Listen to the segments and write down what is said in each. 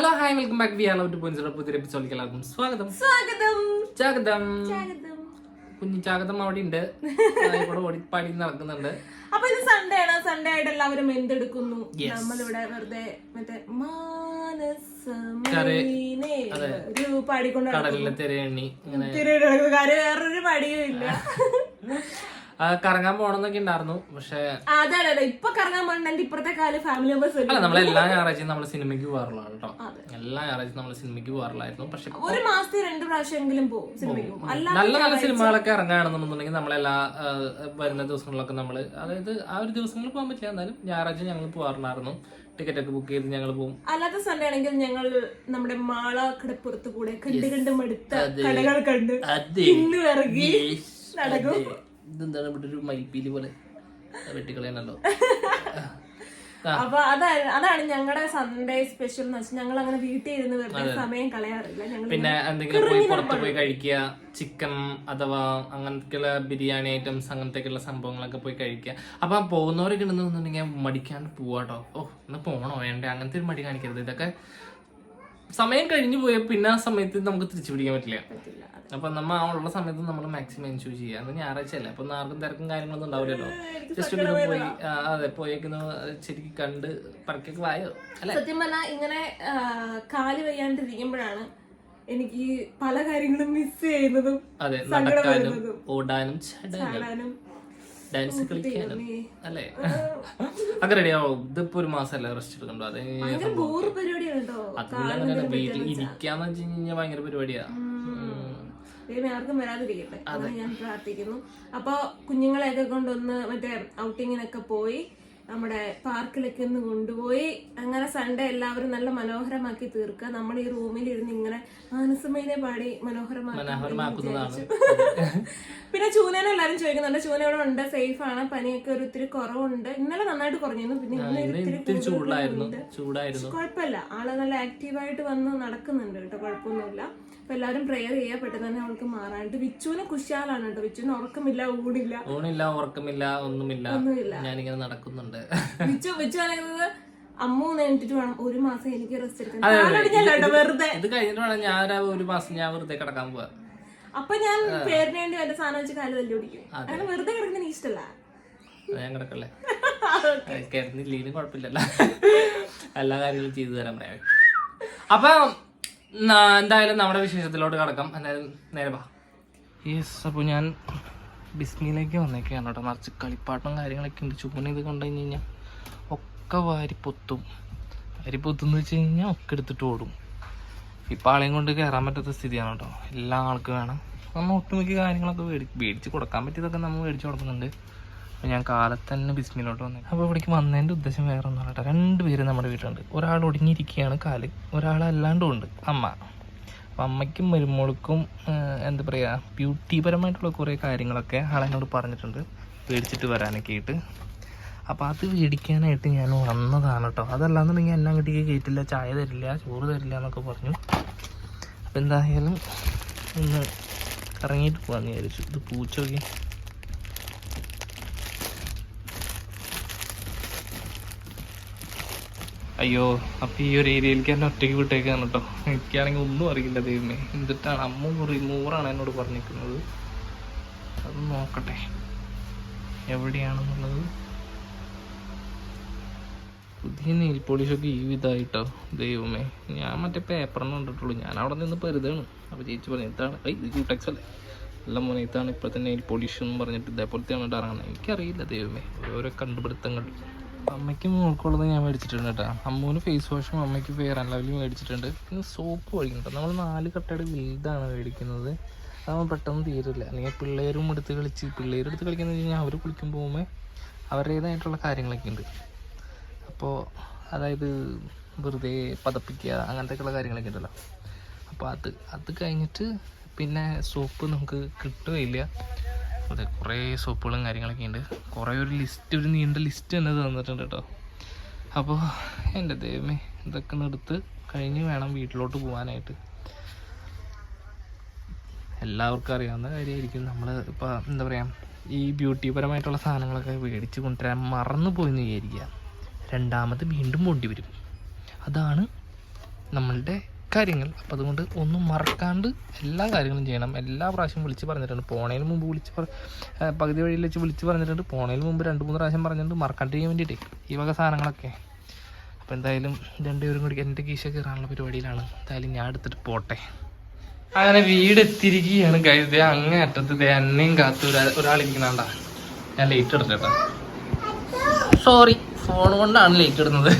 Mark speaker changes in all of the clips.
Speaker 1: Hello hi welcome back we are two point പുതിയ എപ്പിസോഡിലേക്ക് എല്ലാവർക്കും സ്വാഗതം
Speaker 2: സ്വാഗതം
Speaker 1: സ്വാഗതം കുഞ്ഞു ചാകതം അവിടെ ഉണ്ട്. ഇവിടെ ഓടിപ്പാടി നടക്കുന്നുണ്ട്.
Speaker 2: അപ്പൊ ഇത് സൺഡേ ആണ്. സൺഡേ ആയിട്ട് എല്ലാവരും എന്തെടുക്കുന്നു? നമ്മളിവിടെ വെറുതെ മറ്റേ മാനസമീനേ ഒരു പാടിക്കൊണ്ട്
Speaker 1: കടലിലെ തിരയണ്ണി
Speaker 2: കാര്യം വേറൊരു പടിയും ഇല്ല.
Speaker 1: കറങ്ങാൻ പോണെന്നൊക്കെ ഉണ്ടായിരുന്നു പക്ഷേ
Speaker 2: അതാണ് ഇപ്പൊ കറങ്ങാൻ പോകണ്ട എന്റെ ഇപ്പുറത്തെ കാൽ ഫാമിലി മെമ്പേഴ്സ്
Speaker 1: അല്ല? നമ്മൾ എല്ലാ ഞായറാഴ്ചയും നമ്മൾ സിനിമയ്ക്ക് പോകാറുള്ള കേട്ടോ. എല്ലാ ഞായറാഴ്ചയും നമ്മൾ സിനിമയ്ക്ക് പോകാറില്ലായിരുന്നു പക്ഷെ
Speaker 2: ഒരു മാസത്തിൽ രണ്ട് പ്രാവശ്യമെങ്കിലും പോകും. സിനിമയ്ക്ക്
Speaker 1: നല്ല നല്ല സിനിമകളൊക്കെ ഇറങ്ങുകയാണെന്നുണ്ടെങ്കിൽ നമ്മളെല്ലാ വരുന്ന ദിവസങ്ങളിലൊക്കെ നമ്മൾ അതായത് ആ ഒരു ദിവസങ്ങളിൽ പോകാൻ പറ്റില്ല. എന്നാലും ഞായറാഴ്ച ഞങ്ങൾ പോകാറുണ്ടായിരുന്നു. ടിക്കറ്റ് ഒക്കെ ബുക്ക് ചെയ്ത് ഞങ്ങൾ പോകും
Speaker 2: അല്ലാത്ത സൺഡേ ആണെങ്കിൽ ഞങ്ങൾ നമ്മുടെ മാള കടപ്പുറത്ത് കൂടെ കണ്ട് കണ്ട് മടുത്ത കടകൾ കണ്ട് ഇന്ന് ഇറങ്ങി നടക്കും.
Speaker 1: ഇതെന്താണ് ഇവിടെ ഒരു മൈപ്പീൽ പോലെ? വെട്ടിക്കളയാണല്ലോ.
Speaker 2: അപ്പൊ അതാണ് അതാണ് ഞങ്ങളുടെ സൺഡേ സ്പെഷ്യൽ എന്ന് വെച്ചാൽ ഞങ്ങൾ അങ്ങനെ വീട്ടിൽ ഇരുന്ന് വെറുതെ സമയം കളയാറില്ല.
Speaker 1: പിന്നെ എന്തെങ്കിലും പോയി പുറത്ത് പോയി കഴിക്കുക ചിക്കൻ അഥവാ അങ്ങനത്തെയുള്ള ബിരിയാണി ഐറ്റംസ് അങ്ങനത്തെയൊക്കെയുള്ള സംഭവങ്ങളൊക്കെ പോയി കഴിക്കുക. അപ്പൊ പോകുന്നവരെ പോകുന്നവരൊക്കെ ഉണ്ടെന്നുണ്ടെങ്കിൽ മടിക്കാണ്ട് പോവാട്ടോ. ഓ ഇന്ന് പോണോ? വേണ്ടേ? അങ്ങനത്തെ ഒരു മടി കാണിക്കരുത്. ഇതൊക്കെ സമയം കഴിഞ്ഞു പോയ പിന്നെ ആ സമയത്ത് നമുക്ക് തിരിച്ചു പിടിക്കാൻ പറ്റില്ല. അപ്പൊ നമ്മ ആ ഉള്ള സമയത്ത് നമ്മൾ മാക്സിമം എൻജോയ് ചെയ്യുക. അത് ഞായറാഴ്ച അല്ലേ അപ്പൊ ആർക്കും തിരക്കും കാര്യങ്ങളൊന്നും ഉണ്ടാവില്ലല്ലോ. ജസ്റ്റ് ഒരു പോയി അതെ പോയേക്കുന്ന ശരിക്കും കണ്ട് പറക്കൊക്കെ വായോ അല്ലെ?
Speaker 2: സത്യം പറഞ്ഞാൽ ഇങ്ങനെ കാൽ വയ്യാണ്ടിരിക്കുമ്പോഴാണ് എനിക്ക് പല കാര്യങ്ങളും മിസ് ചെയ്യുന്നതും
Speaker 1: അതെ നടക്കാനും ഓടാനും ചാടാനും ഡാൻസ് കളിക്കാനും അല്ലേ? അത് റെഡിയാവും ഇതിപ്പോ ഒരു മാസമല്ലേ റെസ്റ്റ് എടുക്കണ്ടോ? അത് അങ്ങനെ വീട്ടിൽ ഇരിക്കാന്ന് വെച്ച് കഴിഞ്ഞാൽ ഭയങ്കര പരിപാടിയാ.
Speaker 2: ദൈവമേ ആർക്കും വരാതിരിക്കട്ടെ. അങ്ങനെ ഞാൻ പ്രാർത്ഥിക്കുന്നു. അപ്പൊ കുഞ്ഞുങ്ങളെയൊക്കെ കൊണ്ടൊന്ന് മറ്റേ ഔട്ടിങ്ങിനൊക്കെ പോയി നമ്മുടെ പാർക്കിലൊക്കെ ഒന്ന് കൊണ്ടുപോയി അങ്ങനെ സൺഡേ എല്ലാവരും നല്ല മനോഹരമാക്കി തീർക്കുക. നമ്മൾ ഈ റൂമിൽ ഇരുന്ന് ഇങ്ങനെ മാനസമയിലെ പാടി മനോഹരമാക്കി പിന്നെ ചൂനേനെ എല്ലാരും ചോദിക്കുന്നുണ്ട് ചൂന ഇവിടെ ഉണ്ട് സേഫ് ആണ് പനിയൊക്കെ ഒരു ഇത്തിരി കുറവുണ്ട്. ഇന്നലെ നന്നായിട്ട് കുറഞ്ഞിരുന്നു പിന്നെ
Speaker 1: ചൂടായിരുന്നു
Speaker 2: കുഴപ്പമില്ല. ആൾ നല്ല ആക്റ്റീവായിട്ട് വന്ന് നടക്കുന്നുണ്ട് കേട്ടോ കുഴപ്പമൊന്നുമില്ല. അപ്പൊ എല്ലാവരും പ്രെയർ ചെയ്യാ പെട്ടെന്ന് തന്നെ അവൾക്ക് മാറാനായിട്ട്. വിച്ചുവിന് കുശാലാണ് കേട്ടോ. വിച്ചുവിന് ഉറക്കമില്ല ഊണില്ല.
Speaker 1: ഊണില്ല ഉറക്കമില്ല ഒന്നുമില്ല.
Speaker 2: ഒന്നുമില്ല.
Speaker 1: ഞാനിങ്ങനെ നടക്കുന്നുണ്ട്.
Speaker 2: വിച്ചു വിച്ചു പറയുന്നത് അമ്മ വേണം. ഒരു മാസം എനിക്ക് റെസ്റ്റ് എടുക്കാൻ. വെറുതെ.
Speaker 1: ഇത് കഴിഞ്ഞിട്ട് വേണം ഞാൻ ഒരു മാസം ഞാൻ വെറുതെ കിടക്കാൻ പോവാ.
Speaker 2: അപ്പൊ ഞാൻ പേരിന് വേണ്ടി എന്റെ സാധനം വെച്ച് കാൽ തല്ലി പിടിക്കും അങ്ങനെ വെറുതെ കിടക്കുന്ന എനിക്ക് ഇഷ്ടമല്ല
Speaker 1: അത് ഞാൻ കിടക്കല്ലേ? കിടന്നില്ലെങ്കിലും കുഴപ്പമില്ലല്ലോ. എല്ലാ കാര്യങ്ങളും ചെയ്തു തരാൻ പറയാം. അപ്പൊ എന്തായാലും നമ്മുടെ വിശേഷത്തിലോട്ട് കിടക്കാം. എന്തായാലും നേരെ വാ. യെസ് അപ്പോൾ ഞാൻ ബിസ്മിയിലേക്ക് വന്നേക്കാണ് കേട്ടോ. നിറച്ച് കളിപ്പാട്ടും കാര്യങ്ങളൊക്കെ ഉണ്ട്. ചൂന ഇത് കണ്ടു കഴിഞ്ഞ് കഴിഞ്ഞാൽ ഒക്കെ വാരി പൊത്തും. വാരി പൊത്തുന്ന് വെച്ച് കഴിഞ്ഞാൽ ഒക്കെ എടുത്തിട്ട് ഓടും. ഇപ്പം ആളെയും കൊണ്ട് കയറാൻ പറ്റാത്ത സ്ഥിതിയാണ് കേട്ടോ. എല്ലാ ആൾക്കും വേണം. നമ്മൾ ഒട്ടുമിക്ക കാര്യങ്ങളൊക്കെ മേടി മേടിച്ച് കൊടുക്കാൻ പറ്റിയതൊക്കെ നമ്മൾ മേടിച്ച് കൊടുക്കുന്നുണ്ട്. അപ്പോൾ ഞാൻ കാലത്ത് തന്നെ ബിസ്മിയിലോട്ട് വന്നത് അപ്പോൾ ഇവിടേക്ക് വന്നതിന്റെ ഉദ്ദേശം വേറെ ഒന്നും കേട്ടോ. രണ്ട് പേര് നമ്മുടെ വീട്ടിലുണ്ട്. ഒരാൾ ഒടുങ്ങിയിരിക്കുകയാണ് കാൽ. ഒരാളല്ലാണ്ടും ഉണ്ട്. അമ്മ. അപ്പം അമ്മയ്ക്കും മരുമോൾക്കും എന്താ പറയുക ബ്യൂട്ടി പരമായിട്ടുള്ള കുറേ കാര്യങ്ങളൊക്കെ ആളെന്നോട് പറഞ്ഞിട്ടുണ്ട്. മേടിച്ചിട്ട് വരാനൊക്കെ ആയിട്ട്. അപ്പോൾ അത് മേടിക്കാനായിട്ട് ഞാൻ വന്നതാണ് കേട്ടോ അതല്ലാന്നുണ്ടെങ്കിൽ എന്നെ അങ്ങോട്ടേക്ക് കയറ്റില്ല. ചായ തരില്ല ചോറ് തരില്ല എന്നൊക്കെ പറഞ്ഞു. അപ്പോൾ എന്തായാലും ഒന്ന് ഇറങ്ങിയിട്ട് പോകാമെന്ന് വിചാരിച്ചു. ഇത് പൂച്ച അയ്യോ അപ്പൊ ഈ ഒരു ഏരിയയിലേക്ക് എന്നെ ഒറ്റയ്ക്ക് വിട്ടേക്കാണ് കേട്ടോ എനിക്കാണെങ്കിൽ ഒന്നും അറിയില്ല ദൈവമേ. എന്നിട്ടാണ് അമ്മ റിമൂവറാണ് എന്നോട് പറഞ്ഞിരിക്കുന്നത്. അത് നോക്കട്ടെ. എവിടെയാണെന്നുള്ളത്? പുതിയ നെയിൽ പോളിഷൊക്കെ ഈ വിധമായിട്ടോ? ദൈവമേ. ഞാൻ മറ്റേ പേപ്പറിന് കണ്ടിട്ടുള്ളൂ ഞാൻ അവിടെ നിന്ന് പരുതാണ്. അപ്പോൾ ചേച്ചി പറഞ്ഞു ഇതാണ്. ക്യൂടെക്സ് അല്ലേ? അല്ല മോനെ ഇതാണ് ഇപ്പോഴത്തെ നെയിൽ പോളിഷ് എന്ന് പറഞ്ഞിട്ട് ഇതേപോലത്തെയാണ് ഇറങ്ങുന്നത് എനിക്കറിയില്ല ദൈവമേ. ഓരോ കണ്ടുപിടുത്തങ്ങൾ. അമ്മയ്ക്ക് മോൾക്കുള്ളത് ഞാൻ മേടിച്ചിട്ടുണ്ട് കേട്ടോ. അമ്മൂന് ഫേസ് വാഷും അമ്മയ്ക്ക് ഫെയർ ആൻഡ് ലവ്ലി മേടിച്ചിട്ടുണ്ട്. പിന്നെ സോപ്പ് മേടിക്കുന്നുണ്ട് നമ്മൾ നാല് കട്ടയുടെ വലുതാണ് മേടിക്കുന്നത്. അതാകുമ്പോൾ പെട്ടെന്ന് തീരില്ല. അല്ലെങ്കിൽ പിള്ളേരും എടുത്ത് കളിച്ച് പിള്ളേരെടുത്ത് കളിക്കുന്നത് കഴിഞ്ഞാൽ അവർ കുളിക്കുമ്പോൾ പോകുമ്പോൾ അവരുടേതായിട്ടുള്ള കാര്യങ്ങളൊക്കെ ഉണ്ട്. അപ്പോൾ അതായത് വെറുതെ പതപ്പിക്കുക അങ്ങനത്തെയൊക്കെയുള്ള കാര്യങ്ങളൊക്കെ ഉണ്ടല്ലോ. അപ്പോൾ അത് അത് കഴിഞ്ഞിട്ട് പിന്നെ സോപ്പ് നമുക്ക് കിട്ടുകയില്ല. അതെ കുറേ സോപ്പുകളും കാര്യങ്ങളൊക്കെ ഉണ്ട്. കുറേ ഒരു ലിസ്റ്റ് ഒരു നീണ്ട ലിസ്റ്റ് തന്നെ തന്നിട്ടുണ്ട് കേട്ടോ അപ്പോൾ എന്റെ ദൈവമേ ഇതൊക്കെ എടുത്ത് കഴിഞ്ഞ് വേണം വീട്ടിലോട്ട് പോകാനായിട്ട് എല്ലാവർക്കും അറിയാവുന്ന കാര്യമായിരിക്കും. നമ്മൾ ഇപ്പോൾ എന്താ പറയുക ഈ ബ്യൂട്ടിപരമായിട്ടുള്ള സാധനങ്ങളൊക്കെ മേടിച്ച് കൊണ്ടുവരാൻ മറന്നു പോയെന്ന് വിചാരിക്കുക. രണ്ടാമത് വീണ്ടും പോണ്ടി വരും അതാണ് നമ്മളുടെ കാര്യങ്ങൾ. അപ്പം അതുകൊണ്ട് ഒന്നും മറക്കാണ്ട് എല്ലാ കാര്യങ്ങളും ചെയ്യണം. എല്ലാ പ്രാവശ്യം വിളിച്ച് പറഞ്ഞിട്ടുണ്ട്. പോണേന് മുമ്പ് വിളിച്ച് പകുതി വഴിയിൽ വെച്ച് വിളിച്ച് പറഞ്ഞിട്ടുണ്ട്. പോണേന് മുമ്പ് രണ്ട് മൂന്ന് പ്രാവശ്യം പറഞ്ഞിട്ടുണ്ട്. മറക്കാണ്ടിരിക്കാൻ വേണ്ടിയിട്ടേ. ഈ വക സാധനങ്ങളൊക്കെ. അപ്പോൾ എന്തായാലും രണ്ടുപേരും കൂടി എന്റെ കീശ കയറാനുള്ള പരിപാടിയിലാണ്. എന്തായാലും ഞാൻ എടുത്തിട്ട് പോട്ടെ. അങ്ങനെ വീട് എത്തിയിരിക്കുകയാണ് കരുതി അങ്ങേ അറ്റത്ത് ദേ കാത്തു ഒരാ- ഒരാളിരിക്കണണ്ട ഞാൻ ലേറ്റ് എടുത്തേട്ടാ സോറി ഫോൺ കൊണ്ടാണ് ലേറ്റ് ഇടുന്നത്.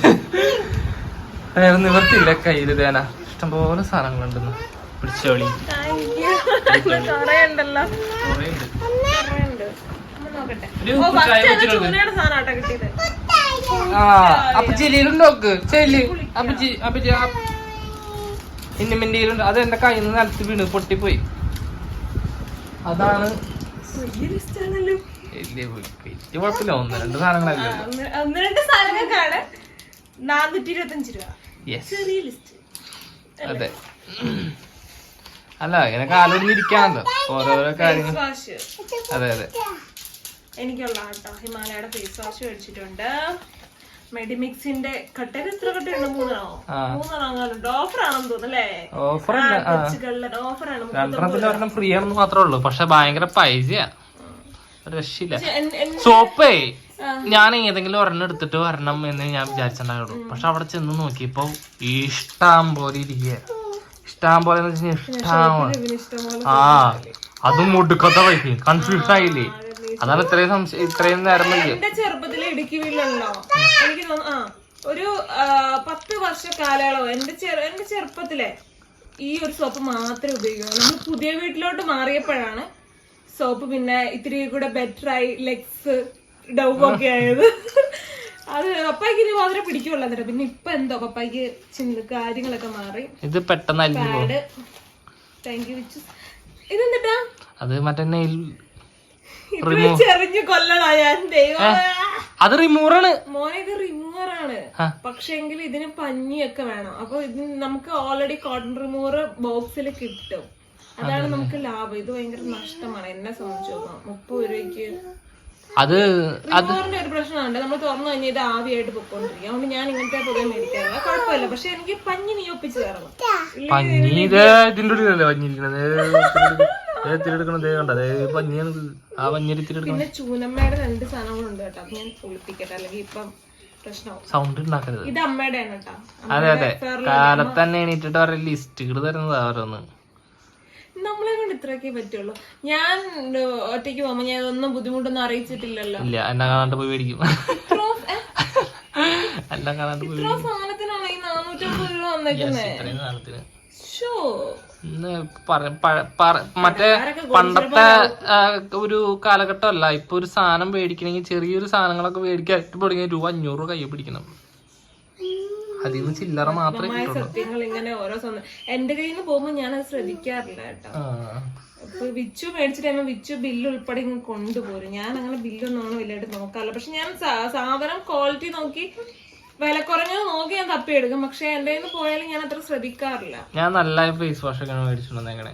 Speaker 1: വേറെ നിവർത്തില്ല കയ്യിൽ തേന ഇഷ്ടംപോലെ സാധനങ്ങളുണ്ട് പിടിച്ചോളി
Speaker 2: കൊറേ ഉണ്ടല്ലോ
Speaker 1: കുറേ ഉണ്ട്.
Speaker 2: കൊറേ ഉണ്ട്. നോക്കട്ടെ. ഓ
Speaker 1: ഉപ്പ് ചായ
Speaker 2: ഫസ്റ്റ്
Speaker 1: വെച്ചിട്ടുണ്ട്.
Speaker 2: ചൂനയുടെ സാധനം
Speaker 1: ആ അപ്പൊ ചിരിയിലുണ്ടോക്ക് ചെല്ലി അപ്പൊ ചി അപ്പൊ ആ- ഇന്ന മിണ്ടിയിലുണ്ട് അത് എന്റെ കയ്യിൽ നിന്ന് നിലത്ത് വീണ് പൊട്ടിപ്പോയി. അതാണ്
Speaker 2: വലിയ
Speaker 1: കുഴപ്പമില്ല. ഒന്ന് രണ്ട് സാധനങ്ങളല്ലേ
Speaker 2: ഒന്ന് രണ്ട് സാധനങ്ങൾക്കാണ് നാനൂറ്റി ഇരുപത്തി അഞ്ച് രൂപ ചെറിയ ലിസ്റ്റ്.
Speaker 1: അതെ. അല്ല ഇങ്ങനെ കാലൊന്നിരിക്കാണല്ലോ ഓരോരോ കാര്യങ്ങൾ. അതെ അതെ.
Speaker 2: എനിക്കുള്ള കേട്ടോ. ഹിമാലയയുടെ ഫേസ് വാഷ് മേടിച്ചിട്ടുണ്ട് മെഡിമിക്സിന്റെ കട്ടയിൽ എത്ര കട്ടയുണ്ട് മൂന്നെണ്ണോ. മൂന്നെണ്ണം അങ്ങാനുണ്ട് ഓഫർ ആണെന്ന് തോന്നുന്നല്ലേ ഓഫറാണ്
Speaker 1: രണ്ടെണ്ണത്തിന്റെ ഒരെണ്ണം ഫ്രീ ആണെന്ന് മാത്രമേ ഉള്ളൂ. പക്ഷെ ഭയങ്കര പൈസയാ. രക്ഷയില്ല. സോപ്പേ. ഞാൻ ഏതെങ്കിലും ഒരെണ്ണം എടുത്തിട്ട് വരണം എന്ന് ഞാൻ വിചാരിച്ചിട്ടുണ്ടായുള്ളൂ പക്ഷെ അവിടെ ചെന്ന് നോക്കിയപ്പോ ഇഷ്ടം പോലെ ഇരിക്കുക ഇഷ്ടം പോലെ എന്ന് വെച്ചാൽ ആ അതും മുടുക്കത്തെ പൈസ കൺഫ്യൂഷൻ ആയില്ലേ? അതാണ് ഇത്രയും സംശയം ഇത്രയും നേരം
Speaker 2: എന്റെ ചെറുപ്പത്തിലെ ഇടുക്കി വീട്ടിലുണ്ടോ എനിക്ക് തോന്നുന്നു ഒരു പത്ത് വർഷ കാലയളവ് എന്റെ ചെറു എന്റെ ചെറുപ്പത്തിലെ ഈ ഒരു സോപ്പ് മാത്രമേ ഉപയോഗിക്കുള്ളൂ. നമ്മൾ പുതിയ വീട്ടിലോട്ട് മാറിയപ്പോഴാണ് സോപ്പ് പിന്നെ ഇത്തിരി കൂടെ ബെറ്റർ ആയി ലെഗ്സ് ഡവ് ഒക്കെ ആയത്. അത് പപ്പായ്ക്ക് ഇനി മാത്രമേ പിടിക്കുള്ളൂ എന്നിട്ട് പിന്നെ ഇപ്പൊ എന്തോ പപ്പായ്ക്ക് ചിന്ത കാര്യങ്ങളൊക്കെ മാറി.
Speaker 1: ഇത് പെട്ടെന്ന്
Speaker 2: പാഡ് താങ്ക് യു വിച്ചു ഇതെന്തിട്ടാ?
Speaker 1: അത് മറ്റേ നെയിൽ
Speaker 2: ഇത്രയും ചെറിഞ്ഞു കൊല്ലണോ ഞാൻ? ദൈവം
Speaker 1: അത് റിമൂവറാണ്
Speaker 2: മോനെ ഇത്
Speaker 1: ആ.
Speaker 2: പക്ഷെങ്കിൽ ഇതിന് പഞ്ഞിയൊക്കെ വേണം. അപ്പൊ ഇത് നമുക്ക് ഓൾറെഡി കോട്ടൺ റിമൂവർ ബോക്സിൽ കിട്ടും. അതാണ് നമുക്ക് ലാഭം. ഇത് ഭയങ്കര നഷ്ടമാണ്. എന്നെ സംബന്ധിച്ച് മുപ്പത് രൂപയ്ക്ക്
Speaker 1: അത്
Speaker 2: അത് ഒരു പ്രശ്നമുണ്ട്. നമ്മൾ തുറന്നു കഴിഞ്ഞാൽ ഇത് ആവിയായിട്ട് പൊക്കോണ്ടിരിക്കും അതുകൊണ്ട് ഞാൻ ഇങ്ങനത്തെ പൊതുവെ മേടിക്കാറില്ല. കുഴപ്പമില്ല. പക്ഷെ എനിക്ക് പഞ്ഞി നീ ഒപ്പിച്ച് തരണം.
Speaker 1: പഞ്ഞി ഇത് ഇതിന്റെ ഉള്ളിലല്ലേ പഞ്ഞിരിക്കണത് ദേ കണ്ടത് പഞ്ഞിയാണ്. ആ പഞ്ഞിരി തിരെടുക്കണം
Speaker 2: പിന്നെ ചൂനമ്മയുടെ രണ്ട് സാധനങ്ങളുണ്ട് കേട്ടോ. ഞാൻ ഒളിപ്പിക്കട്ടെ അല്ലെങ്കിൽ ഇപ്പം പ്രശ്നമാവും.
Speaker 1: സൗണ്ട് ഉണ്ടാക്കരുത്.
Speaker 2: ഇത് അമ്മയുടെയാണ് കേട്ടോ.
Speaker 1: അതെ അതെ. കാലത്ത് തന്നെ എണീറ്റിട്ട് അവരുടെ ലിസ്റ്റുകൾ തരുന്നത് ഓരോന്ന്.
Speaker 2: നമ്മളെ കൊണ്ട് ഇത്രയൊക്കെ പറ്റുള്ളൂ. ഞാൻ ഒറ്റയ്ക്ക് പോകുമ്പോ ഞാൻ ഒന്നും ബുദ്ധിമുട്ടൊന്നും അറിയിച്ചിട്ടില്ലല്ലോ.
Speaker 1: ഇല്ല എന്നെ കാണാണ്ട് പോയി മേടിക്കും. എന്നെ കാണാണ്ട് പോയി
Speaker 2: ഇത്ര സാധനത്തിനാണ് ഈ നാനൂറ്റമ്പത് രൂപ
Speaker 1: വന്നേക്കുന്നത്
Speaker 2: ഷോ
Speaker 1: മറ്റേ പണ്ടത്തെ ഒരു കാലഘട്ടമല്ല. ഇപ്പൊ ഒരു സാധനം മേടിക്കണമെങ്കിൽ ചെറിയൊരു സാധനങ്ങളൊക്കെ മേടിക്കാൻ തുടങ്ങിയ രൂപ അഞ്ഞൂറ് രൂപ കയ്യിൽ പിടിക്കണം. അതിൽ നിന്ന് ചില്ലറ മാത്രമേ
Speaker 2: സത്യങ്ങൾ ഇങ്ങനെ ഓരോ സ്വന്തം എന്റെ കയ്യിൽ നിന്ന് പോകുമ്പോ ഞാൻ അത് ശ്രദ്ധിക്കാറില്ല കേട്ടോ. വിച്ചു മേടിച്ചിട്ട് കഴിയുമ്പോ വിച്ചു ബില്ല് ഉൾപ്പെടെ ഇങ്ങനെ കൊണ്ടുപോരും. ഞാൻ അങ്ങനെ ബില്ലൊന്നും വലിയായിട്ട് നോക്കാറില്ല. പക്ഷെ ഞാൻ സാധനം ക്വാളിറ്റി നോക്കി വില കുറഞ്ഞത് നോക്കി ഞാൻ തപ്പിയെടുക്കും. പക്ഷെ എന്റെ കയ്യിൽ നിന്ന് പോയാലും ഞാൻ അത്ര ശ്രദ്ധിക്കാറില്ല.
Speaker 1: ഞാൻ നല്ല ഫേസ് വാഷ് ഒക്കെ മേടിച്ചിട്ടുണ്ട് എങ്ങനെ?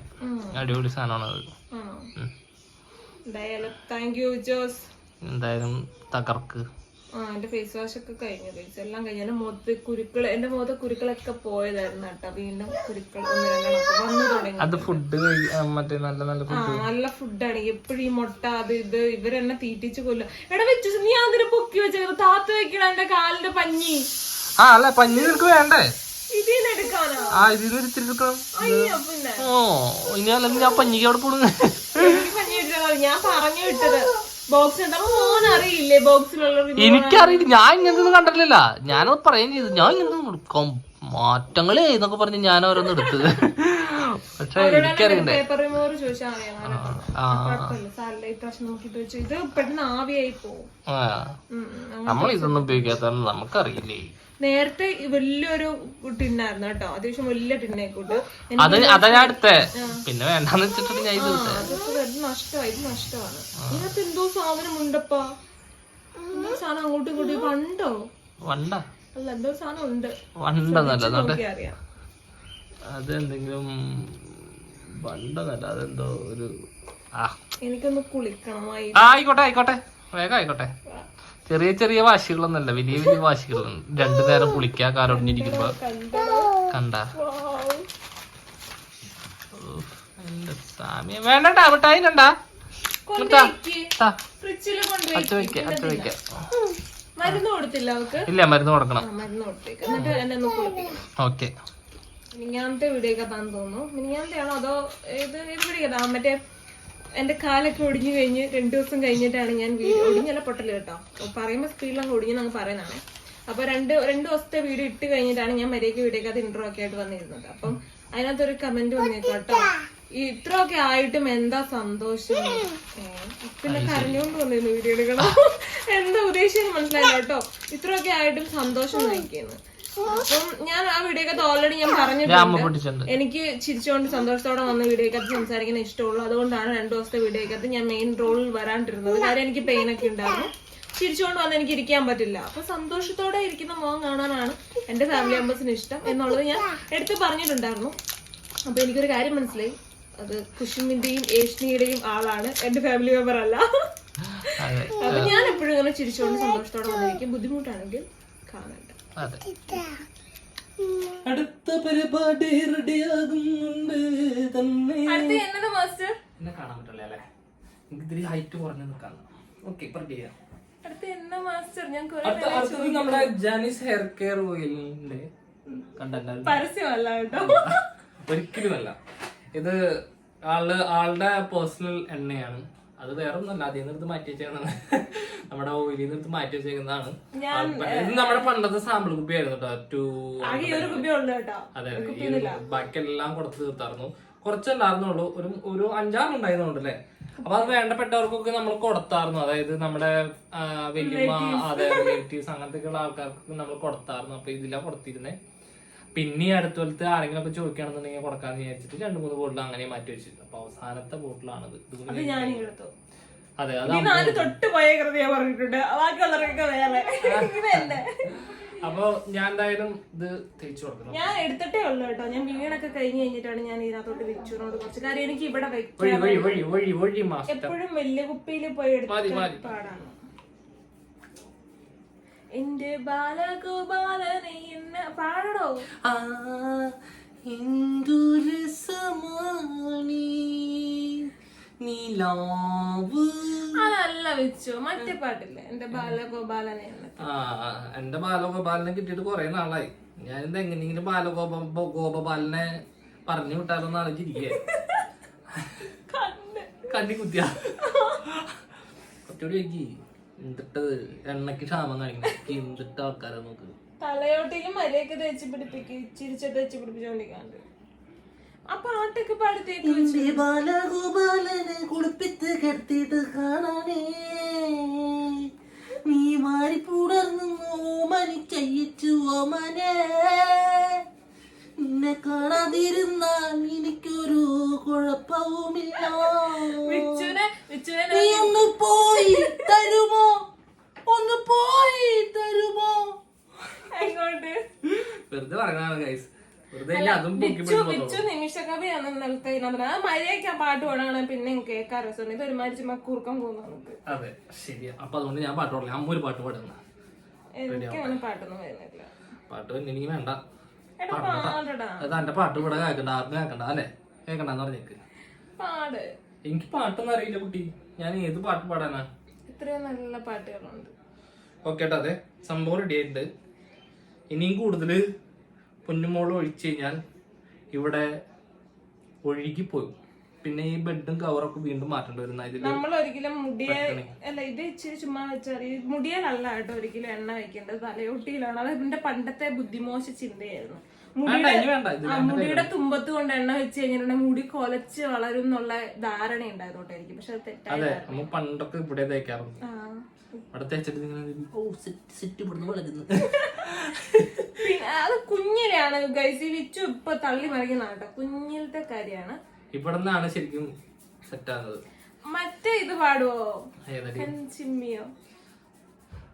Speaker 1: അടിപൊളി സാധനമാണ് അത്.
Speaker 2: ആണോ?
Speaker 1: ഉം.
Speaker 2: എന്തായാലും താങ്ക് യു ജോസ്
Speaker 1: എന്തായാലും തകർക്ക്.
Speaker 2: ആ എന്റെ ഫേസ് വാഷ് ഒക്കെ കഴിഞ്ഞു. ഫേസ് എല്ലാം കഴിഞ്ഞു. എന്റെ മുഖത്ത് കുരുക്കൾ എന്റെ മുഖത്ത് കുരുക്കളൊക്കെ പോയതായിരുന്നു കേട്ടോ. വീണ്ടും കുരുക്കൾ ഒന്ന് രണ്ടെണ്ണം ഒക്കെ വന്നു തുടങ്ങി.
Speaker 1: അത് ഫുഡ് മറ്റേ നല്ല നല്ല
Speaker 2: ആ നല്ല ഫുഡാണ് എപ്പോഴും ഈ മുട്ട അത് ഇത് ഇവരെന്നെ തീറ്റിച്ച് കൊല്ലും. എടാ വെച്ചു നീ അതിന് പൊക്കി വെച്ചത് താത്ത് വെക്കണം എന്റെ കാലിന്റെ പഞ്ഞി.
Speaker 1: ആ അല്ല പഞ്ഞി നിനക്ക് വേണ്ടേ? ആ എടുക്കണം. ഓ ഇനി അല്ലെങ്കിൽ ഞാൻ പഞ്ഞിക്ക് അവിടെ പോടുന്നു
Speaker 2: ഞാൻ പറഞ്ഞു വിട്ടത്. ബോക്സ് ഉണ്ടാവും അറിയില്ലേ ബോക്സിലുള്ള
Speaker 1: എനിക്കറിയില്ല. ഞാൻ ഇങ്ങനത്തെ കണ്ടിട്ടില്ല. ഞാനത് പറയുകയും ചെയ്തു ഞാൻ ഇങ്ങനത്തെ മാറ്റങ്ങളേ എന്നൊക്കെ പറഞ്ഞ് ഞാൻ ഓരോന്ന് എടുത്തത്. പക്ഷെ എനിക്കറിയണ്ടേ?
Speaker 2: പേപ്പർ റിമൂവർ ചോദിച്ചാൽ ഇപ്രാവശ്യം നമുക്ക് ഇത് പെട്ടെന്ന് ആവിയായി പോകും.
Speaker 1: നമ്മൾ ഇതൊന്നും ഉപയോഗിക്കാത്ത നമുക്കറിയില്ലേ.
Speaker 2: നേരത്തെ വലിയൊരു ടിന്നായിരുന്നു കേട്ടോ. അത്യാവശ്യം വലിയ ടിന്നായിക്കോട്ടെ
Speaker 1: അത് അതാ ഞാൻ എടുത്തേ. പിന്നെ വേണ്ടെന്ന് വെച്ചിട്ട് ഞാൻ ഇത്
Speaker 2: നഷ്ടമായി. നഷ്ടമാണ്. ഇതിനകത്ത് എന്തോ സാധനം ഉണ്ടപ്പാ? എന്തോ സാധനം അങ്ങോട്ടും ഇങ്ങോട്ടും. പണ്ടോ?
Speaker 1: വണ്ട.
Speaker 2: അല്ല എന്തോ സാധനം ഉണ്ട്.
Speaker 1: വണ്ടെന്നല്ല
Speaker 2: അറിയാം.
Speaker 1: അത് എന്തെങ്കിലും വണ്ടെന്നല്ല അതെന്തോ ഒരു
Speaker 2: എനിക്കൊന്ന് കുളിക്കണമായി
Speaker 1: ആയിക്കോട്ടെ ആയിക്കോട്ടെ. വേഗം ആയിക്കോട്ടെ. ചെറിയ ചെറിയ വാശികളൊന്നല്ല വലിയ വലിയ വാശികളൊന്നും. രണ്ടു നേരം കുളിക്കാ കാരൊടിഞ്ഞിരിക്കുമ്പോ
Speaker 2: കണ്ടോ.
Speaker 1: കണ്ട സാമി വേണ്ട
Speaker 2: മിഠായിണ്ടാ
Speaker 1: അത്ത് വെക്ക അത്ത് വെക്ക.
Speaker 2: മരുന്ന് കൊടുത്തില്ല അവക്ക്?
Speaker 1: ഇല്ല മരുന്ന് കൊടുക്കണം. ഓക്കെ.
Speaker 2: മിനിങ്ങാമത്തെ വീഡിയോ ഒക്കെ താൻ തോന്നുന്നു. മിനിങ്ങാമത്തെ ആണോ അതോ ഏത് ഏത് വീഡിയോ താ മറ്റേ എന്റെ കാലൊക്കെ ഒടിഞ്ഞു കഴിഞ്ഞ് രണ്ടു ദിവസം കഴിഞ്ഞിട്ടാണ് ഞാൻ വീഡിയോ ഒടിഞ്ഞല്ല പൊട്ടൽ കേട്ടോ. പറയുമ്പോൾ സ്പീഡിലങ്ങ് ഒടിഞ്ഞു അങ്ങ് പറയുന്നതാണ്. അപ്പൊ രണ്ട് രണ്ട് ദിവസത്തെ വീഡിയോ ഇട്ട് കഴിഞ്ഞിട്ടാണ് ഞാൻ മര്യാദയ്ക്ക് വീഡിയോ അത് ഇൻട്രോ ഒക്കെ ആയിട്ട് വന്നിരുന്നത്. അപ്പം അതിനകത്തൊരു കമന്റ് വന്നേക്കാട്ടോ കേട്ടോ. ഈ ഇത്രയൊക്കെ ആയിട്ടും എന്താ സന്തോഷം? പിന്നെ കരഞ്ഞുകൊണ്ട് വന്നിരുന്നു വീഡിയോ എടുക്കണം. എന്താ ഉദ്ദേശിച്ചത് മനസ്സിലായില്ല കേട്ടോ. ഇത്രയൊക്കെ ആയിട്ടും സന്തോഷം നയിക്കുന്നു അപ്പം ഞാൻ ആ വീഡിയോ ഓൾറെഡി ഞാൻ പറഞ്ഞിട്ടുണ്ട്. എനിക്ക് ചിരിച്ചുകൊണ്ട് സന്തോഷത്തോടെ വന്ന വീഡിയോ കത്ത് സംസാരിക്കാൻ ഇഷ്ടമുള്ളൂ. അതുകൊണ്ടാണ് രണ്ടു ദിവസത്തെ വീഡിയോ കത്ത് ഞാൻ മെയിൻ റോളിൽ വരാണ്ടിരുന്നത്. കാര്യം എനിക്ക് പെയിൻ ഒക്കെ ഉണ്ടായിരുന്നു. ചിരിച്ചുകൊണ്ട് വന്ന് എനിക്ക് ഇരിക്കാൻ പറ്റില്ല. അപ്പൊ സന്തോഷത്തോടെ ഇരിക്കുന്ന മുഖം കാണാനാണ് എന്റെ ഫാമിലി മെമ്പേഴ്സിന് ഇഷ്ടം എന്നുള്ളത് ഞാൻ എടുത്ത് പറഞ്ഞിട്ടുണ്ടായിരുന്നു. അപ്പൊ എനിക്കൊരു കാര്യം മനസ്സിലായി. അത് കുഷിമിന്റെയും ഏഷ്ണിയുടെയും ആളാണ് എന്റെ ഫാമിലി മെമ്പർ അല്ല.
Speaker 1: അതെ.
Speaker 2: അപ്പൊ ഞാൻ എപ്പോഴും ഇങ്ങനെ ചിരിച്ചുകൊണ്ട് സന്തോഷത്തോടെ വന്നിരിക്കും. ബുദ്ധിമുട്ടാണെങ്കിൽ കാണണ്ട
Speaker 1: അതെ. അടുത്ത പരിപാടി റെഡിയാകുന്നുണ്ട് തന്നെ.
Speaker 2: അടുത്ത എന്നോട് മാസ്റ്റർ?
Speaker 1: എന്നെ കാണാൻ പറ്റില്ല അല്ലേ? എനിക്ക് ഇത്തിരി ഹൈറ്റ് കുറഞ്ഞു നിൽക്കാം ഓക്കെ ഇപ്പൊ ready ചെയ്യാം.
Speaker 2: അടുത്ത എന്നാ മാസ്റ്റർ? ഞാൻ കുറെ
Speaker 1: അടുത്ത അടുത്തത് നമ്മുടെ ജാനിസ് ഹെയർ കെയർ ഓയിലിന്റെ
Speaker 2: പരസ്യമല്ല കേട്ടോ.
Speaker 1: ഒരിക്കലുമല്ല. ഇത് ആൾ ആളുടെ പേഴ്സണൽ എണ്ണയാണ്. അത് വേറെ ഒന്നല്ല അതിൽ നിന്ന് എടുത്ത് മാറ്റി വെച്ചേക്കുന്നതാണ്. നമ്മുടെ ഓയിലിൽ നിന്ന് എടുത്ത് മാറ്റി വെച്ചേക്കുന്നതാണ്. ഇത് നമ്മുടെ പണ്ടത്തെ സാമ്പിൾ കുപ്പിയായിരുന്നു കേട്ടോ ടു
Speaker 2: ആകെ ഈ ഒരു കുപ്പി ഉള്ളു കേട്ടോ.
Speaker 1: അതെ അതെ ഈ ഒരു ബാക്കിയെല്ലാം കൊടുത്ത് തീർത്തായിരുന്നു. കുറച്ചുണ്ടായിരുന്നുള്ളൂ ഒരു ഒരു അഞ്ചാറ് ഉണ്ടായിരുന്നുണ്ട് അല്ലേ അപ്പൊ അത് വേണ്ടപ്പെട്ടവർക്കൊക്കെ നമ്മൾ കൊടുത്തായിരുന്നു. അതായത് നമ്മുടെ വലിയ അതെ റിലേറ്റീവ്സ് അങ്ങനത്തെ ഉള്ള ആൾക്കാർക്കൊക്കെ നമ്മൾ കൊടുത്തായിരുന്നു. അപ്പൊ ഇതിലാ കൊടുത്തിരുന്നേ. പിന്നെ അടുത്ത പോലത്തെ ആരെങ്കിലും ഒക്കെ ചോദിക്കുകയാണെന്നുണ്ടെങ്കിൽ കൊടുക്കാന്ന് വിചാരിച്ചിട്ട് രണ്ട് മൂന്ന് ബോട്ടിൽ അങ്ങനെ മാറ്റി വെച്ചിരുന്നു. അപ്പൊ അവസാനത്തെ ബോട്ടിലാണത്
Speaker 2: അത് ഞാൻ എടുത്തു.
Speaker 1: അതെ അത്
Speaker 2: തൊട്ട് പോയ കൃതിയാ പറഞ്ഞിട്ടുണ്ട്. ബാക്കിയുള്ളവരൊക്കെ വേറെ ഇതല്ലേ
Speaker 1: അപ്പൊ ഞാൻ എന്തായാലും ഇത് തിരിച്ചു കൊടുക്കണം.
Speaker 2: ഞാൻ എടുത്തിട്ടേ ഉള്ളു കേട്ടോ. ഞാൻ വീണൊക്കെ കഴിഞ്ഞ് കഴിഞ്ഞിട്ടാണ് ഞാൻ ഇതിനകത്തോട്ട് വിച്ചുനോട് കുറച്ച്. കാര്യം എനിക്ക് ഇവിടെ എപ്പോഴും വലിയ കുപ്പിയിൽ പോയി എടുത്തു പാടാണ്. എന്റെ ബാലഗോപാലനെ എന്ന പാടടോ?
Speaker 1: ആ എന്തൊരു സമാണി. നിലാവ്.
Speaker 2: അതല്ല വെച്ചു മറ്റേ പാട്ടില്ലേ? എന്റെ ബാലഗോപാലനെ
Speaker 1: എന്റെ ബാലഗോപാലനെ കിട്ടിയിട്ട് കുറെ നാളായി. ഞാൻ ഇത് എങ്ങനെയെങ്കിലും ബാലഗോപ ഗോപാലനെ പറഞ്ഞു വിട്ടാലോ എന്ന്
Speaker 2: ആലോചിച്ചിരിക്കേ.
Speaker 1: കണ്ണി. കുത്തിയ കുറച്ചുകൂടി നോക്കി എന്തിട്ടത്? എണ്ണക്ക് ക്ഷാമം കാണിക്കണം എന്തിട്ട ആൾക്കാരെ നോക്ക്.
Speaker 2: തലയോട്ടേക്ക് മരയൊക്കെ തേച്ച് പിടിപ്പിക്ക്. ചിരിച്ചിട്ട് തേച്ച് പിടിപ്പിച്ചോണ്ടിരിക്കാണ്ട്. ആ പാട്ടൊക്കെ പാടത്തേക്ക്
Speaker 1: ബാലഗോപാലനെ കുളിപ്പിച്ച് കിടത്തിയിട്ട് കാണാനേ. നീ മാറി പുടർന്നു മനിച്ചയ്യച്ചു ഓമനെ. നിന്നെ കാണാതിരുന്നാൽ എനിക്കൊരു കുഴപ്പവുമില്ല.
Speaker 2: വിച്ചുനെ വിച്ചുനെ
Speaker 1: നീ ഒന്ന് പോയി തരുമോ? ഒന്ന് പോയി തരുമോ?
Speaker 2: എങ്ങോട്ട്?
Speaker 1: വെറുതെ പറഞ്ഞാണ് ഗൈസ്
Speaker 2: നിമിഷകവിയാണ് പാട്ട് പാടാണ് പിന്നെ കേൾക്കാൻ ഇത് ഒരുമാതിരി ചുമ്മാ കുറുക്കം പോകുന്നു നമുക്ക്.
Speaker 1: അതെ ശരിയാ. അപ്പൊ അതുകൊണ്ട് ഞാൻ പാട്ട് പാടില്ല. അമ്മ ഒരു പാട്ട് പാടുന്ന.
Speaker 2: എനിക്ക് പാട്ടൊന്നും വരുന്നില്ല.
Speaker 1: പാട്ട് എനിക്ക് വേണ്ട. അത് എന്റെ പാട്ട് ഇവിടെ കേൾക്കണ്ട ആർക്കും കേൾക്കണ്ട. അല്ലേ? കേൾക്കണ്ടെന്ന് പറഞ്ഞേക്ക്.
Speaker 2: പാട്.
Speaker 1: എനിക്ക് പാട്ടൊന്നും അറിയില്ല കുട്ടി. ഞാൻ ഏത് പാട്ട് പാടാനാ?
Speaker 2: ഇത്രയും നല്ല പാട്ടുകളുണ്ട്.
Speaker 1: ഓക്കെ കേട്ടോ അതെ. സംഭവം റെഡി ആയിട്ടുണ്ട്. ഇനിയും കൂടുതൽ പൊന്നുമോൾ ഒഴിച്ചു കഴിഞ്ഞാൽ ഇവിടെ ഒഴുകി ഒഴുകിപ്പോയി പിന്നെ ഈ ബെഡും കവറൊക്കെ വീണ്ടും മാറ്റേണ്ടി വരുന്ന ഇതിൽ
Speaker 2: നമ്മൾ ഒരിക്കലും മുടിയെ അല്ല ഇത് ഇച്ചിരി ചുമ്മാ വെച്ചാൽ ഈ മുടിയിലല്ല കേട്ടോ ഒരിക്കലും എണ്ണ വെക്കേണ്ടത് തലയൊട്ടിയിലാണ്. അത് എന്റെ പണ്ടത്തെ ബുദ്ധിമോശ ചിന്തയായിരുന്നു. മുടിയുടെ
Speaker 1: വേണ്ട ഇത്
Speaker 2: മുടിയുടെ തുമ്പത്ത് കൊണ്ട് എണ്ണ വെച്ച് കഴിഞ്ഞിട്ടുണ്ടെങ്കിൽ മുടി കൊലച്ച് വളരും എന്നുള്ള ധാരണ ഉണ്ടായിരുന്നോട്ടെ എനിക്ക് പക്ഷെ അത് തെറ്റായി
Speaker 1: അതെ പണ്ടൊക്കെ ഇവിടെ തേക്കാറുണ്ട്.
Speaker 2: ആ.
Speaker 1: അവിടെ തേച്ചിട്ട് ഇങ്ങനെ ഓ സെറ്റ് സെറ്റ് ഇവിടുന്ന് വളരുന്നു.
Speaker 2: പിന്നെ അത് കുഞ്ഞിലാണ് ഗൈസ് വിച്ചു ഇപ്പൊ തള്ളി മറിക്കുന്ന കേട്ടോ കുഞ്ഞിലത്തെ കാര്യമാണ്.
Speaker 1: ഇവിടെ നിന്നാണ് ശരിക്കും സെറ്റ് ആകുന്നത്
Speaker 2: മറ്റേ ഇത് പാടുവോ?
Speaker 1: ഏതൊക്കെ
Speaker 2: ചിമ്മിയോ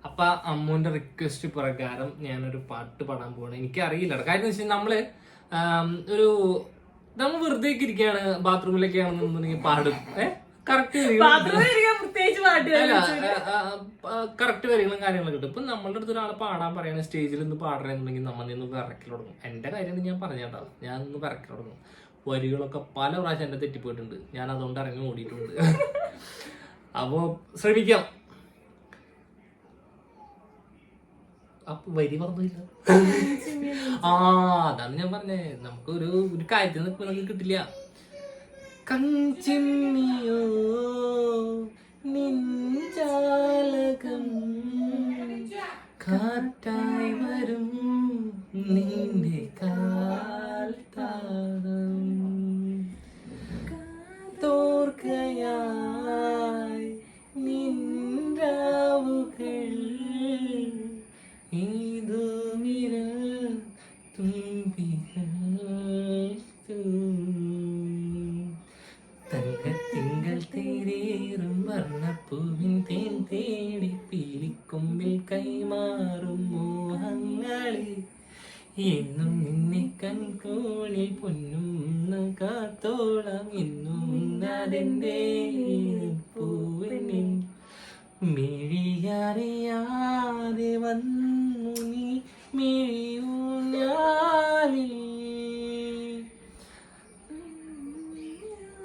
Speaker 1: അപ്പൊ അമ്മുവിന്റെ റിക്വസ്റ്റ് പ്രകാരം ഞാനൊരു പാട്ട് പാടാൻ പോവാണ്. എനിക്ക് അറിയില്ല കാര്യം വെച്ചാൽ നമ്മൾ ഒരു നമ്മൾ വെറുതെ ഇരിക്കുകയാണ് ബാത്റൂമിലൊക്കെ ആണെന്നുണ്ടെങ്കിൽ പാടും. ഏഹ് കറക്റ്റ് കറക്റ്റ് വരികളും കാര്യങ്ങളും കിട്ടും ഇപ്പൊ നമ്മളുടെ അടുത്ത് ഒരാൾ പാടാൻ പറയുന്ന സ്റ്റേജിൽ നിന്ന് പാടണമെന്നുണ്ടെങ്കിൽ നമ്മൾ നിന്ന് വിറക്കൽ തുടങ്ങും. എന്റെ കാര്യം ഞാൻ പറഞ്ഞേട്ടാ ഞാൻ നിന്ന് വിറക്കൽ തുടങ്ങും. വരികളൊക്കെ പല പ്രാവശ്യം എന്റെ തെറ്റിപ്പോയിട്ടുണ്ട്. ഞാൻ അതുകൊണ്ട് ഇറങ്ങി ഓടിയിട്ടുണ്ട്. അപ്പോ ശ്രമിക്കാം അപ്പൊ വരി പറഞ്ഞില്ല ആ അതാണ് ഞാൻ പറഞ്ഞേ. നമുക്ക് ഒരു ഒരു കാര്യത്തിൽ നിൽക്കുമ്പോൾ നമുക്ക് കിട്ടില്ല കഞ്ചിമ്മിയോ നിഞ്ചാലകം കാറ്റായി വരും നിന്റെ കാൽത്താളം എന്നും നിന്നെ പൊന്നും കാത്തോളം എന്നും അതെന്റെ മിഴിയറിയാതെ വന്നു നീ മിഴിയൂഞ്ഞാലിൽ.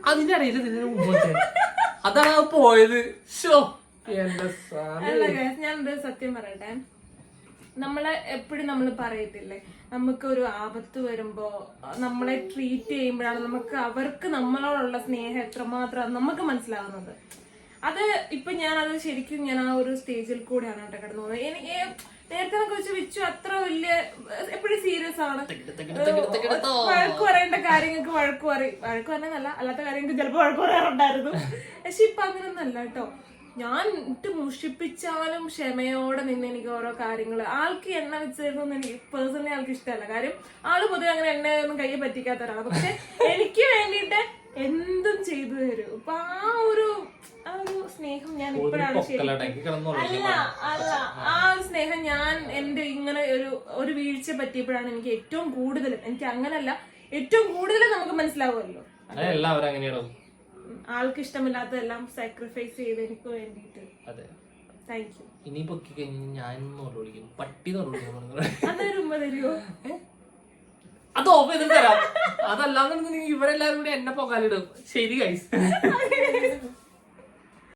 Speaker 1: അതിന്റെ അറിയില്ല അതാണ് അത് പോയത്. ഷോ എന്റെ
Speaker 2: ഞാനൊരു സത്യം പറയട്ടെ. നമ്മളെ എപ്പോഴും നമ്മൾ പറയത്തില്ലേ? നമുക്ക് ഒരു ആപത്ത് വരുമ്പോ നമ്മളെ ട്രീറ്റ് ചെയ്യുമ്പോഴാണ് നമുക്ക് അവർക്ക് നമ്മളോടുള്ള സ്നേഹം എത്രമാത്രം നമുക്ക് മനസ്സിലാവുന്നത്. അത് ഇപ്പൊ ഞാൻ അത് ശരിക്കും ഞാൻ ആ ഒരു സ്റ്റേജിൽ കൂടെയാണ് കേട്ടോ കടന്നു പോകുന്നത്. എനിക്ക് നേരത്തെ കുറിച്ച് വെച്ചു അത്ര വലിയ എപ്പോഴും സീരിയസ് ആണ്. വഴക്ക് പറയേണ്ട കാര്യങ്ങൾക്ക് വഴക്ക് പറയും വഴക്ക് പറഞ്ഞതല്ല അല്ലാത്ത കാര്യങ്ങൾക്ക് ചിലപ്പോൾ വഴക്ക് പറയാറുണ്ടായിരുന്നു. പക്ഷെ ഇപ്പൊ അങ്ങനൊന്നല്ല കേട്ടോ. ഞാൻ ഇട്ട് മുഷിപ്പിച്ചാലും ക്ഷമയോടെ നിന്ന് എനിക്ക് ഓരോ കാര്യങ്ങൾ ആൾക്ക് എണ്ണ വെച്ച് തരുന്നൊന്നും എനിക്ക് പേഴ്സണലി ആൾക്ക് ഇഷ്ടമല്ല. കാര്യം ആൾ പൊതുവെ അങ്ങനെ എണ്ണയൊന്നും കയ്യെ പറ്റിക്കാത്ത ഒരാളാണ് പക്ഷെ എനിക്ക് വേണ്ടിയിട്ട് എന്തും ചെയ്തു തരും. അപ്പൊ ആ ഒരു ആ ഒരു സ്നേഹം ഞാൻ ഇപ്പോഴാണ് അല്ല അല്ല. ആ. ഒരു സ്നേഹം ഞാൻ എന്റെ ഇങ്ങനെ ഒരു ഒരു വീഴ്ച പറ്റിയപ്പോഴാണ് എനിക്ക് ഏറ്റവും കൂടുതൽ എനിക്ക് അങ്ങനല്ല ഏറ്റവും കൂടുതൽ നമുക്ക് മനസ്സിലാവുമല്ലോ.
Speaker 1: എല്ലാവരും അങ്ങനെയാണോ.
Speaker 2: ആൾക്ക് ഇഷ്ടമില്ലാത്തതെല്ലാം സാക്രിഫൈസ് ചെയ്ത് എനിക്ക് വേണ്ടിയിട്ട്.
Speaker 1: അതെ.
Speaker 2: താങ്ക് യു
Speaker 1: ഇനി പൊക്കി കഴിഞ്ഞ് ഞാൻ വിളിക്കും. പട്ടി തോന്നുന്നു വിളിക്കും
Speaker 2: അതൊരു ഉമ്മ തരുമോ
Speaker 1: അത് ഓഫ് ചെയ്തിട്ട് തരാം. അതല്ലാന്നുണ്ടെങ്കിൽ ഇവരെല്ലാരും കൂടി എന്നെ പൊക്കാലിടും ശരി കൈസ്